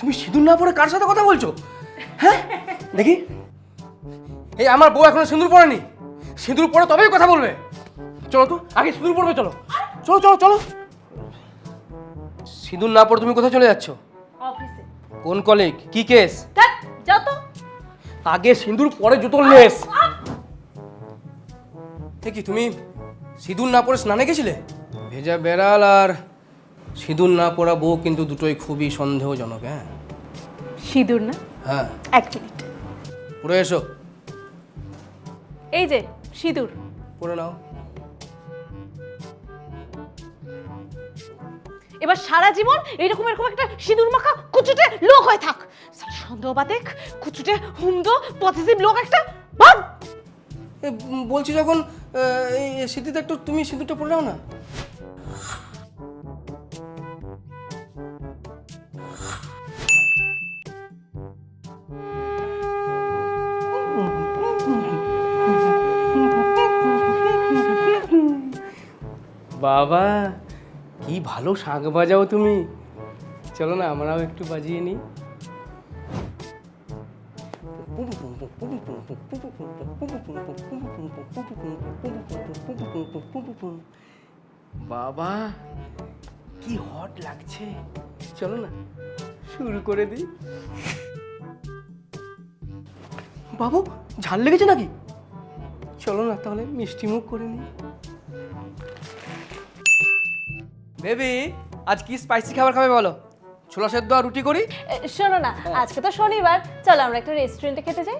তুমি সিঁদুর না পরে কার সাথে কথা বলছো? হ্যাঁ? দেখি। এই আমার বউ এখনও সিঁদুর পরেনি সিঁদুর পরে তবেই কথা বলবে। চলো তো আগে সিঁদুর পরবে চলো। চলো চলো চলো। সিঁদুর না পরে তুমি কোথায় চলে যাচ্ছ? অফিসে। কোন কলিগ কি কেস? যাও তো। আগে সিঁদুর পরে জুতোর লেস। কি তুমি সিঁদুর না পরে স্নানে গেছিলে? ভেজা বেড়াল আর সিঁদুর না পরা বউ কিন্তু দুটোই খুবই সন্দেহজনক হ্যাঁ। সিঁদুর না? হ্যাঁ। এক মিনিট। পরে এসো। এই যে সিঁদুর। পরে নাও। এবার সারা জীবন এইরকম এরকম একটা সিঁদুর মাখা কুচুটে লোক হয়ে থাক। সালা সন্দেহ বাদেক কুচুটে হুমদো পজিটিভ লোক একটা ভাব বলছি যখন সিঁথিতে একটু তুমি সিঁদুরটা পরে নাও না। বাবা, কি ভালো শাঁখ বাজাও তুমি। চলো না, আমরাও একটু বাজিয়ে নিই। বাবা, কি হট লাগছে। চলো না, শুরু করে দিই। বাবু, ঝাল লেগেছে নাকি? চলো না, তাহলে মিষ্টি মুখ করে নিই। বেবি আজ কি স্পাইসি খাবার খাবে বলো? ছোলা সেদ্ধ আর রুটি করি? এ, শোনো না আজকে তো শনিবার। চলো আমরা একটা রেস্টুরেন্টে খেতে যাই।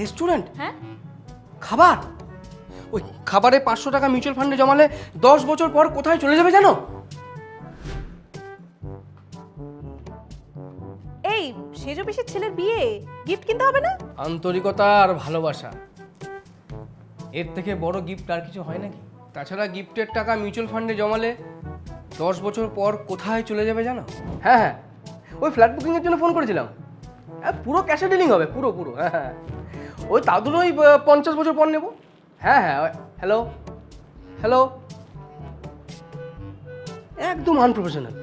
রেস্টুরেন্ট হ্যাঁ। খাবার? ওই খাবারে পাঁচশো টাকা মিউচুয়াল ফান্ডে জমালে দশ বছর পর কোথায় চলে যাবে জানো? এই সেজো বেশি ছেলের বিয়ে। গিফট কিনতে হবে না? আন্তরিকতা আর ভালোবাসা। এর থেকে বড় গিফট আর কিছু হয় নাকি? তাছাড়া গিফটের টাকা মিউচুয়াল ফান্ডে জমালে দশ বছর পর কোথায় চলে যাবে জানো? হ্যাঁ হ্যাঁ। ওই ফ্ল্যাট বুকিংয়ের জন্য ফোন করেছিলাম। হ্যাঁ পুরো ক্যাশে ডিলিং হবে পুরো পুরো। হ্যাঁ হ্যাঁ। ওই তাদের ওই পঞ্চাশ বছর পর নেব। হ্যাঁ হ্যাঁ হ্যালো হ্যালো একদম আনপ্রফেশনাল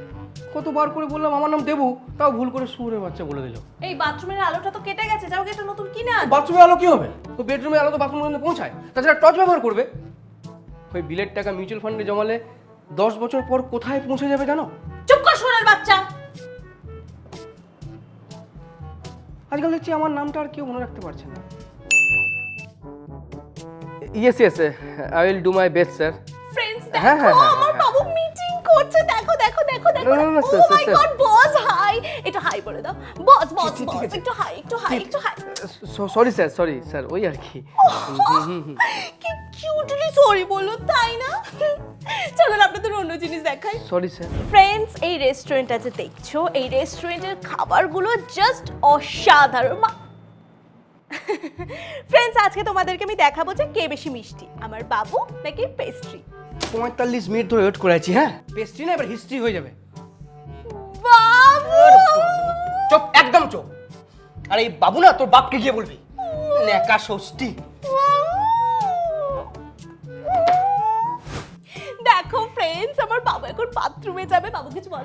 কতবার করে বললাম আমার নাম দেবু তাও ভুল করে সুরের বাচ্চা বলে দিল। এই বাথরুমের আলোটা তো কেটে গেছে যাও একটা নতুন কিনে আন। বাথরুমে আলো কি হবে? তো বেডরুমের আলো তো বাথরুম পর্যন্ত পৌঁছায়। তাছাড়া টর্চ ব্যবহার করবে। ওই বিলের টাকা মিউচুয়াল ফান্ডে জমালে দশ বছর পর কোথায় পৌঁছে যাবে জানো? চুপ কর সোনার বাচ্চা। আজকাল দেখছি আমার নামটা আর কেউ মনে রাখতে পারছে না। Yes yes I will do my best sir friends হ্যাঁ, হ্যাঁ, হ্যাঁ, আমার হ্যাঁ। বাবু মিটিং করছে। দেখো দেখো দেখো দেখো। Oh my god boss hi একটু হাই বলে দাও। বস বস ঠিক বস আছে। একটু হাই একটু হাই একটু hi sorry sir sorry sir ওই আর কি। কি কিউটলি সরি বলো তাই না? চলো না আপনাদের অন্য জিনিস দেখাই। সরি স্যার ফ্রেন্ডস এই রেস্টুরেন্টটা যে দেখছ এই রেস্টুরেন্টের খাবারগুলো জাস্ট অসাধারণ। ফ্রেন্ডস আজকে তোমাদেরকে আমি দেখাবো যে কে বেশি মিষ্টি আমার বাবু নাকি পেস্ট্রি পঁয়তাল্লিশ মিনিট ধরে ওয়েট করে আছি হ্যাঁ? পেস্ট্রি না এবার হিস্ট্রি হয়ে যাবে। বাবু! চুপ একদম চুপ। আর এই বাবু না তোর বাপকে গিয়ে বলবি। ন্যাকা ষষ্ঠী। বাবা বাথরুমে যাবে বাবু কিছু বলো।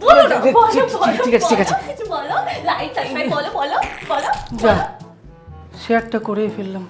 বলো না, বলো, ঠিক- আছে, ঠিক আছে। কিছু বলো। লাইট লাইট বলো বলো বলো। যা একটা করেই ফেললাম।